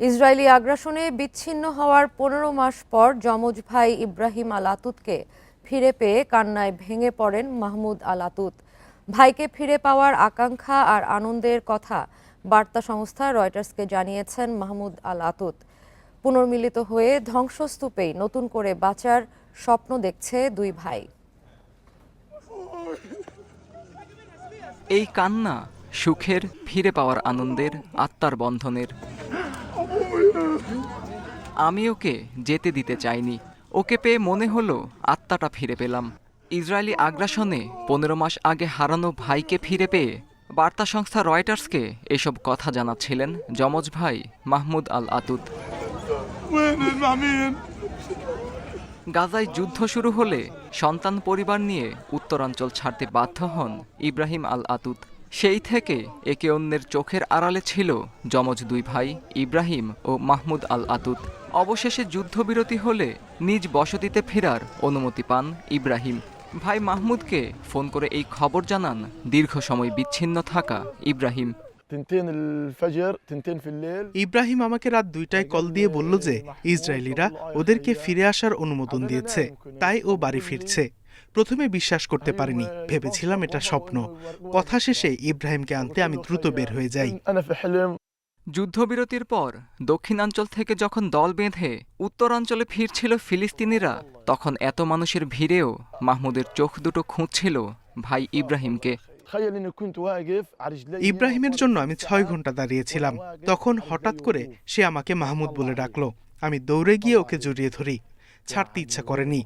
Israeli আগ্রাসনে বিচ্ছিন্ন হওয়ার পনেরো মাস পর যমজ ভাই ইব্রাহিম আল আতুতকে ফিরে পেয়ে কান্নায় ভেঙে পড়েন মাহমুদ আল আতুত ভাইকে ফিরে পাওয়ার আকাঙ্ক্ষা আর আনন্দের কথা বার্তা সংস্থা রয়টার্সকে জানিয়েছেন মাহমুদ আল আতুত পুনর্মিলিত হয়ে ধ্বংসস্তূপেই নতুন করে বাঁচার স্বপ্ন দেখছে দুই ভাই। এই কান্না সুখের, ফিরে পাওয়ার আনন্দের, আত্মার বন্ধনের আমি ওকে যেতে দিতে চাইনি। ওকে পেয়ে মনে হলো আত্মাটা ফিরে পেলাম। ইসরায়েলি আগ্রাসনে পনেরো মাস আগে হারানো ভাইকে ফিরে পেয়ে বার্তা সংস্থা রয়টার্সকে এসব কথা জানাচ্ছিলেন যমজ ভাই মাহমুদ আল আতুত গাজায় যুদ্ধ শুরু হলে সন্তান পরিবার নিয়ে উত্তরাঞ্চল ছাড়তে বাধ্য হন ইব্রাহিম আল আতুত সেই থেকে একে অন্যের চোখের আড়ালে ছিল যমজ দুই ভাই ইব্রাহিম ও মাহমুদ আল আতুত অবশেষে যুদ্ধবিরতি হলে নিজ বসতিতে ফেরার অনুমতি পান ইব্রাহিম। ভাই মাহমুদকে ফোন করে এই খবর জানান দীর্ঘ সময় বিচ্ছিন্ন থাকা ইব্রাহিম। ইব্রাহিম আমাকে রাত দুইটায় কল দিয়ে বলল যে ইসরায়েলিরা ওদেরকে ফিরে আসার অনুমোদন দিয়েছে। তাই ও বাড়ি ফিরছে। প্রথমে বিশ্বাস করতে পারিনি। ভেবেছিলাম এটা স্বপ্ন। কথা শেষে ইব্রাহিমকে আনতে আমি দ্রুত বের হয়ে যাই। যুদ্ধবিরতির পর দক্ষিণাঞ্চল থেকে যখন দল বেঁধে উত্তরাঞ্চলে ফিরছিল ফিলিস্তিনিরা তখন এত মানুষের ভিড়েও মাহমুদের চোখ দুটো খুঁজছিল ভাই ইব্রাহিমকে। ইব্রাহিমের জন্য আমি ছয় ঘণ্টা দাঁড়িয়েছিলাম। তখন হঠাৎ করে সে আমাকে মাহমুদ বলে ডাকলো। আমি দৌড়ে গিয়ে ওকে জড়িয়ে ধরি। ছাড়তে ইচ্ছা করেনি।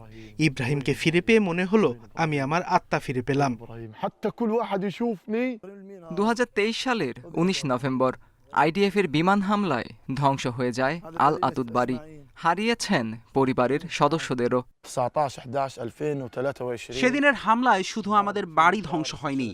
ইব্রাহিমকে ফিরে পেয়ে মনে হলো, আমি আমার আত্মা ফিরে পেলাম। দু হাজার তেইশ সালের উনিশ নভেম্বর আইডিএফ এর বিমান হামলায় ধ্বংস হয়ে যায় আল আতুদ বাড়ি। হারিয়েছেন পরিবারের সদস্যদেরও। সেদিনের হামলায় শুধু আমাদের বাড়ি ধ্বংস হয়নি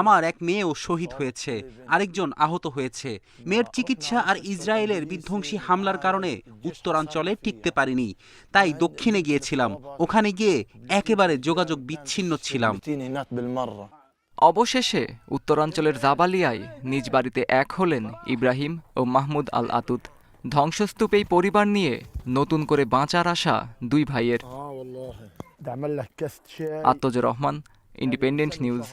আমার এক মেয়েও শহীদ হয়েছে আরেকজন আহত হয়েছে। মেয়ের চিকিৎসা আর ইসরায়েলের বিধ্বংসী হামলার কারণে উত্তরাঞ্চলে টিকতে পারিনি তাই দক্ষিণে গিয়েছিলাম ওখানে গিয়ে একেবারে যোগাযোগ বিচ্ছিন্ন ছিলাম। অবশেষে উত্তরাঞ্চলের জাবালিয়ায় নিজ বাড়িতে এক হলেন ইব্রাহিম ও মাহমুদ আল আতুদ ধ্বংসস্তূপেই পরিবার নিয়ে নতুন করে বাঁচার আশা দুই ভাইয়ের। আত্মজ রহমান ইন্ডিপেন্ডেন্ট নিউজ